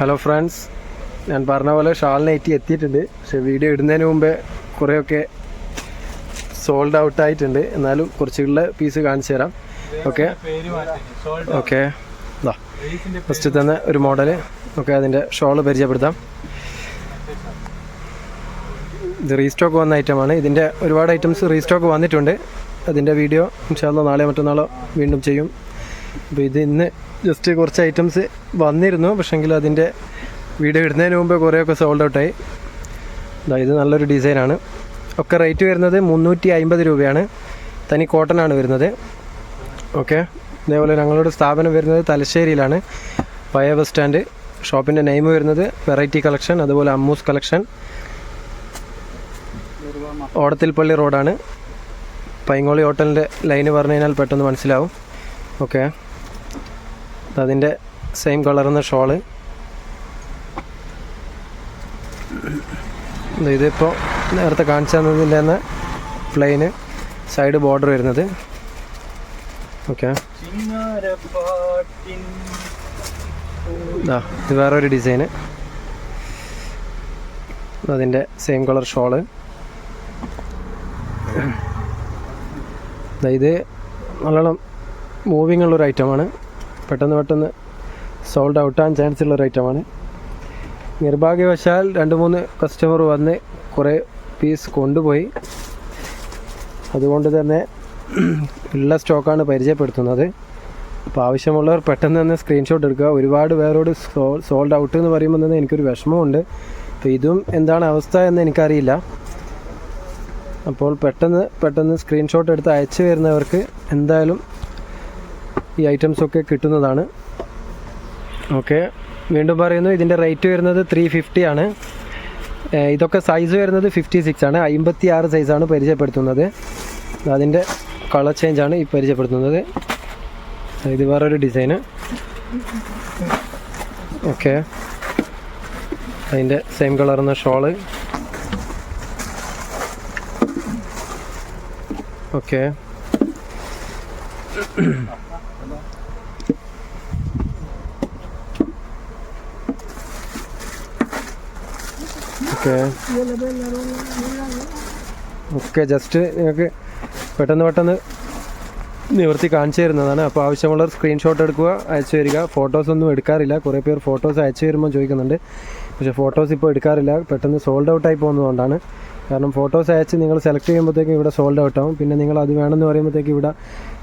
Hello friends ഞാൻ പറഞ്ഞ പോലെ ഷാൾ എത്തിയിട്ടുണ്ട്. പക്ഷെ വീഡിയോ ഇടുന്നതിന് മുമ്പേ കുറേയൊക്കെ സോൾഡ് ഔട്ട് ആയിട്ടുണ്ട്. എന്നാലും കുറച്ചുള്ള പീസ് കാണിച്ചു തരാം. ഓക്കെ ഓക്കെ ഇതാ ഫസ്റ്റ് തന്നെ ഒരു മോഡൽ ഓക്കെ അതിന്റെ ഷോൾ പരിചയപ്പെടുത്താം. ഇത് റീസ്റ്റോക്ക് വന്ന ഐറ്റമാണ് ഇതിന്റെ ഒരുപാട് ഐറ്റംസ് റീസ്റ്റോക്ക് വന്നിട്ടുണ്ട്. അതിന്റെ വീഡിയോ ഇൻഷാല്ല നാളെ മറ്റന്നാളോ വീണ്ടും ചെയ്യും. അപ്പോൾ ഇത് ഇന്ന് ജസ്റ്റ് കുറച്ച് ഐറ്റംസ് വന്നിരുന്നു. പക്ഷെങ്കിൽ അതിന്റെ വീഡിയോ ഇടുന്നതിന് മുമ്പ് കുറേയൊക്കെ സോൾഡ് ഔട്ടായി ഇത് നല്ലൊരു ഡിസൈനാണ് ഒക്കെ റേറ്റ് വരുന്നത് മുന്നൂറ്റി അമ്പത് രൂപയാണ്. തനി കോട്ടൺ ആണ് വരുന്നത്. ഓക്കെ അതേപോലെ ഞങ്ങളുടെ സ്ഥാപനം വരുന്നത് തലശ്ശേരിയിലാണ്. പയ ബസ് സ്റ്റാൻഡ് ഷോപ്പിന്റെ നെയിം വരുന്നത് വെറൈറ്റി കളക്ഷൻ അതുപോലെ അമ്മൂസ് കളക്ഷൻ ഓടത്തിൽപ്പള്ളി റോഡാണ് പൈങ്ങോളി ഹോട്ടലിന്റെ ലൈന് പറഞ്ഞു കഴിഞ്ഞാൽ പെട്ടെന്ന് മനസ്സിലാവും. ഓക്കെ അതിന്റെ സെയിം കളറുന്ന ഷോൾ ഇതിപ്പോൾ നേരത്തെ കാണിച്ചു തന്നതിന്റെ തന്നെ പ്ലെയിന് സൈഡ് ബോർഡർ വരുന്നത് ഓക്കെ ഇത് വേറൊരു ഡിസൈന് അതിന്റെ സെയിം കളർ ഷോൾ ഇത് നല്ലോണം മൂവിങ് ഉള്ളൊരു ഐറ്റമാണ് പെട്ടെന്ന് പെട്ടെന്ന് സോൾഡ് ഔട്ട് ആകാൻ ചാൻസ് ഉള്ളൊരു ഐറ്റമാണ് നിർഭാഗ്യവശാൽ രണ്ട് മൂന്ന് കസ്റ്റമർ വന്ന് കുറേ പീസ് കൊണ്ടുപോയി. അതുകൊണ്ട് തന്നെ ഉള്ള സ്റ്റോക്കാണ് പരിചയപ്പെടുത്തുന്നത്. അപ്പോൾ ആവശ്യമുള്ളവർ പെട്ടെന്ന് തന്നെ സ്ക്രീൻഷോട്ട് എടുക്കുക. ഒരുപാട് പേരോട് സോൾഡ് ഔട്ട് എന്ന് പറയുമ്പോൾ തന്നെ എനിക്കൊരു വിഷമമുണ്ട്. അപ്പോൾ ഇതും എന്താണ് അവസ്ഥ എന്ന് എനിക്കറിയില്ല. അപ്പോൾ പെട്ടെന്ന് പെട്ടെന്ന് സ്ക്രീൻഷോട്ട് എടുത്ത് അയച്ചു വരുന്നവർക്ക് എന്തായാലും ഈ ഐറ്റംസ് ഒക്കെ കിട്ടുന്നതാണ്. ഓക്കെ വീണ്ടും പറയുന്നു ഇതിന്റെ റേറ്റ് വരുന്നത് ത്രീ ഫിഫ്റ്റി ആണ്. ഇതൊക്കെ സൈസ് വരുന്നത് ഫിഫ്റ്റി സിക്സ് ആണ്. അമ്പത്തി ആറ് സൈസാണ് പരിചയപ്പെടുത്തുന്നത്. അതിന്റെ കളർ ചേഞ്ചാണ് ഈ പരിചയപ്പെടുത്തുന്നത്. ഇത് വേറൊരു ഡിസൈന് ഓക്കെ അതിന്റെ same കളറുന്ന shawl okay okay. Okay just നിങ്ങൾക്ക് പെട്ടെന്ന് പെട്ടെന്ന് നിവർത്തി കാണിച്ചു തരുന്നതാണ്. അപ്പോൾ ആവശ്യമുള്ളവർ സ്ക്രീൻഷോട്ട് എടുക്കുക അയച്ചു തരിക. ഫോട്ടോസ് ഒന്നും എടുക്കാറില്ല. കുറേ പേർ ഫോട്ടോസ് അയച്ചു തരുമ്പോൾ ചോദിക്കുന്നുണ്ട്. പക്ഷേ ഫോട്ടോസ് ഇപ്പോൾ എടുക്കാറില്ല. പെട്ടെന്ന് സോൾഡ് ഔട്ട് ആയി പോകുന്നതുകൊണ്ടാണ്. കാരണം ഫോട്ടോസ് അയച്ച് നിങ്ങൾ സെലക്ട് ചെയ്യുമ്പോഴത്തേക്കും ഇവിടെ സോൾഡ് ഔട്ട് ആവും. പിന്നെ നിങ്ങൾ അത് വേണമെന്ന് പറയുമ്പോഴത്തേക്കും ഇവിടെ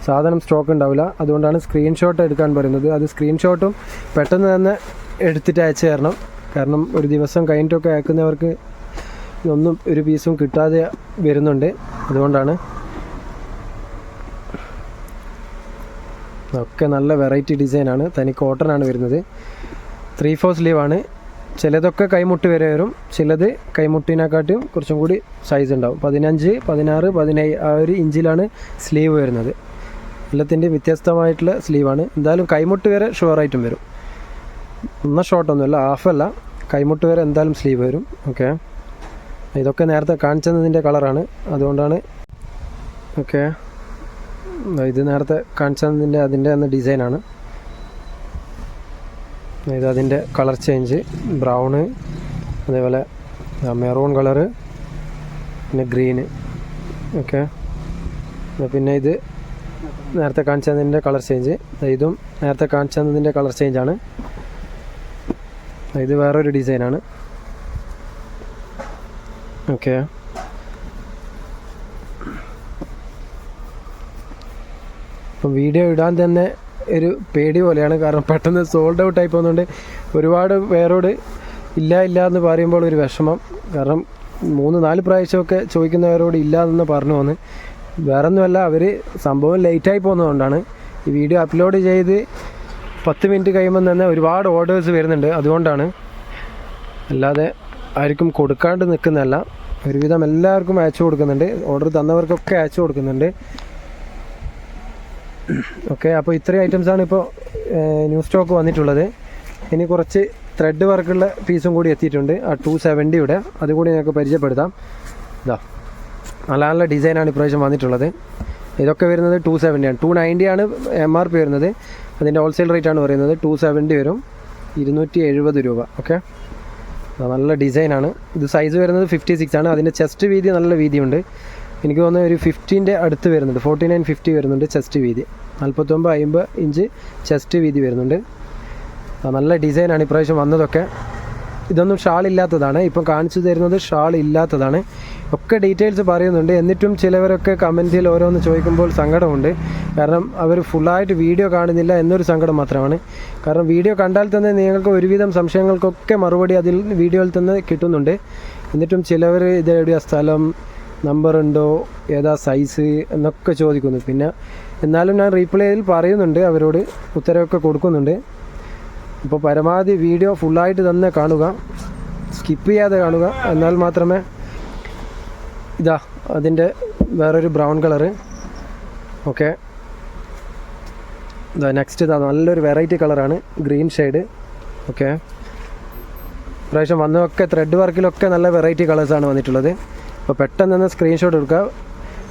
സാധനം സ്റ്റോക്ക് ഉണ്ടാവില്ല. അതുകൊണ്ടാണ് സ്ക്രീൻഷോട്ട് എടുക്കാൻ പറയുന്നത്. അത് സ്ക്രീൻഷോട്ടും പെട്ടെന്ന് തന്നെ എടുത്തിട്ട് അയച്ചു തരണം. കാരണം ഒരു ദിവസം കഴിഞ്ഞിട്ടൊക്കെ അയക്കുന്നവർക്ക് ഒന്നും ഒരു പീസും കിട്ടാതെ വരുന്നുണ്ട്. അതുകൊണ്ടാണ് ഒക്കെ നല്ല വെറൈറ്റി ഡിസൈനാണ്. തനി കോട്ടൺ ആണ് വരുന്നത്. ത്രീ ഫോർ സ്ലീവ് ആണ് ചിലതൊക്കെ കൈമുട്ട് വരെ വരും ചിലത് കൈമുട്ടിനെക്കാട്ടും കുറച്ചും കൂടി സൈസ് ഉണ്ടാവും. പതിനഞ്ച് പതിനാറ് പതിനേഴ് ആ ഒരു ഇഞ്ചിലാണ് സ്ലീവ് വരുന്നത്. എല്ലാത്തിന്റെയും വ്യത്യസ്തമായിട്ടുള്ള സ്ലീവാണ്. എന്തായാലും കൈമുട്ട് വരെ ഷുവറായിട്ടും വരും. ഒന്ന ഷോർട്ടൊന്നുമല്ല ഹാഫല്ല കൈമുട്ട് വരെ എന്തായാലും സ്ലീവ് വരും. ഓക്കെ ഇതൊക്കെ നേരത്തെ കാണിച്ചതിന്റെ കളറാണ്. അതുകൊണ്ടാണ് ഓക്കെ ഇത് നേരത്തെ കാണിച്ചതിന്റെ അതിന്റെ തന്നെ ഡിസൈനാണ് ഇത് അതിന്റെ കളർ ചേഞ്ച് ബ്രൗണ് അതേപോലെ മെറൂൺ കളറ് പിന്നെ ഗ്രീന് ഓക്കെ പിന്നെ ഇത് നേരത്തെ കാണിച്ചതിന്റെ കളർ ചേഞ്ച് ഇതും നേരത്തെ കാണിച്ചതിന്റെ കളർ ചേഞ്ചാണ് ഇത് വേറൊരു ഡിസൈനാണ്. ഓക്കെ. അപ്പം വീഡിയോ ഇടാൻ തന്നെ ഒരു പേടി പോലെയാണ്. കാരണം പെട്ടെന്ന് സോൾഡ് ഔട്ട് ആയി പോകുന്നതുകൊണ്ട് ഒരുപാട് പേരോട് ഇല്ല ഇല്ല എന്ന് പറയുമ്പോൾ ഒരു വിഷമം. കാരണം മൂന്ന് നാല് പ്രാവശ്യമൊക്കെ ചോദിക്കുന്നവരോട് ഇല്ല എന്ന് പറഞ്ഞു വന്ന് വേറൊന്നുമല്ല അവർ സംഭവം ലേറ്റായി പോകുന്നതുകൊണ്ടാണ് ഈ വീഡിയോ അപ്ലോഡ് ചെയ്ത് പത്ത് മിനിറ്റ് കഴിയുമ്പോൾ തന്നെ ഒരുപാട് ഓർഡേഴ്സ് വരുന്നുണ്ട്. അതുകൊണ്ടാണ് അല്ലാതെ ആർക്കും കൊടുക്കാണ്ട് നിൽക്കുന്നതല്ല. ഒരുവിധം എല്ലാവർക്കും അയച്ചു കൊടുക്കുന്നുണ്ട്. ഓർഡർ തന്നവർക്കൊക്കെ അയച്ചു കൊടുക്കുന്നുണ്ട്. ഓക്കെ അപ്പോൾ ഇത്രയും ഐറ്റംസാണ് ഇപ്പോൾ ന്യൂ സ്റ്റോക്ക് വന്നിട്ടുള്ളത്. ഇനി കുറച്ച് ത്രെഡ് വർക്കുള്ള പീസും കൂടി എത്തിയിട്ടുണ്ട്. ആ ടു സെവന്റിയുടെ അതുകൂടി ഞങ്ങൾക്ക് പരിചയപ്പെടുത്താം. ഇതാ നല്ല നല്ല ഡിസൈനാണ് ഇപ്രാവശ്യം വന്നിട്ടുള്ളത്. ഇതൊക്കെ വരുന്നത് ടു സെവന്റിയാണ് ടു നയന്റിയാണ് എം ആർ പി വരുന്നത്. അതിന്റെ ഹോൾസെയിൽ റേറ്റ് ആണ് പറയുന്നത്. ടു സെവന്റി വരും. ഇരുന്നൂറ്റി എഴുപത് രൂപ ഓക്കെ നല്ല ഡിസൈനാണ് ഇത് സൈസ് വരുന്നത് ഫിഫ്റ്റി സിക്സ് ആണ്. അതിന്റെ ചെസ്റ്റ് വീതി നല്ല വീതിയുണ്ട്. എനിക്ക് തോന്നുന്ന ഒരു ഫിഫ്റ്റീന്റെ അടുത്ത് വരുന്നുണ്ട്. ഫോർട്ടി നയൻ ഫിഫ്റ്റി വരുന്നുണ്ട് ചെസ്റ്റ് വീതി. നാൽപ്പത്തൊമ്പത് അമ്പത് ഇഞ്ച് ചെസ്റ്റ് വീതി വരുന്നുണ്ട്. നല്ല ഡിസൈനാണ് ഇപ്രാവശ്യം വന്നതൊക്കെ. ഇതൊന്നും ഷാൾ ഇല്ലാത്തതാണ് ഇപ്പം കാണിച്ചു തരുന്നത് ഷാൾ ഇല്ലാത്തതാണ് ഒക്കെ ഡീറ്റെയിൽസ് പറയുന്നുണ്ട്. എന്നിട്ടും ചിലവരൊക്കെ കമന്റിൽ ഓരോന്ന് ചോദിക്കുമ്പോൾ സങ്കടമുണ്ട്. കാരണം അവർ ഫുള്ളായിട്ട് വീഡിയോ കാണുന്നില്ല എന്നൊരു സങ്കടം മാത്രമാണ്. കാരണം വീഡിയോ കണ്ടാൽ തന്നെ നിങ്ങൾക്ക് ഒരുവിധം സംശയങ്ങൾക്കൊക്കെ മറുപടി അതിൽ വീഡിയോയിൽ തന്നെ കിട്ടുന്നുണ്ട്. എന്നിട്ടും ചിലവർ ഇത് എവിടെയാ സ്ഥലം നമ്പർ ഉണ്ടോ ഏതാ സൈസ് എന്നൊക്കെ ചോദിക്കുന്നു. പിന്നെ എന്നാലും ഞാൻ റീപ്ലേയിൽ പറയുന്നുണ്ട്. അവരോട് ഉത്തരവൊക്കെ കൊടുക്കുന്നുണ്ട്. അപ്പോൾ പരമാവധി വീഡിയോ ഫുള്ളായിട്ട് തന്നെ കാണുക. സ്കിപ്പ് ചെയ്യാതെ കാണുക. എന്നാൽ മാത്രമേ ഇതാ അതിന്റെ വേറൊരു ബ്രൗൺ കളറ് ഓക്കെ. ഇതാ നെക്സ്റ്റ് ഇതാ നല്ലൊരു വെറൈറ്റി കളറാണ് ഗ്രീൻ ഷെയ്ഡ്. ഓക്കെ. പ്രാവശ്യം വന്നതൊക്കെ ത്രെഡ് വർക്കിലൊക്കെ നല്ല വെറൈറ്റി കളേഴ്സാണ് വന്നിട്ടുള്ളത്. അപ്പോൾ പെട്ടെന്ന് തന്നെ സ്ക്രീൻഷോട്ട് എടുക്കുക.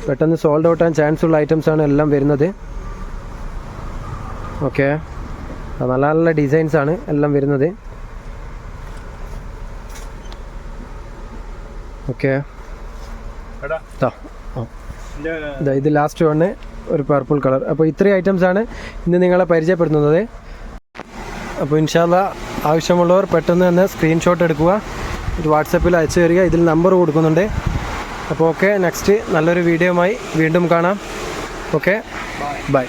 പെട്ടെന്ന് സോൾഡ് ഔട്ട് ആകാൻ ചാൻസ് ഉള്ള ഐറ്റംസാണ് എല്ലാം വരുന്നത്. ഓക്കെ. നല്ല നല്ല ഡിസൈൻസ് ആണ് എല്ലാം വരുന്നത്. ഓക്കെ. ഇത് ലാസ്റ്റ് വണ് ഒരു പർപ്പിൾ കളർ അപ്പോൾ ഇത്രയും ഐറ്റംസ് ആണ് ഇന്ന് നിങ്ങളെ പരിചയപ്പെടുത്തുന്നത്. അപ്പോൾ ഇൻഷാല്ല ആവശ്യമുള്ളവർ പെട്ടെന്ന് തന്നെ സ്ക്രീൻഷോട്ട് എടുക്കുക. ഒരു വാട്സപ്പിൽ അയച്ചു തരിക. ഇതിൽ നമ്പർ കൊടുക്കുന്നുണ്ട്. അപ്പോൾ ഓക്കെ നെക്സ്റ്റ് നല്ലൊരു വീഡിയോയുമായി വീണ്ടും കാണാം. Okay bye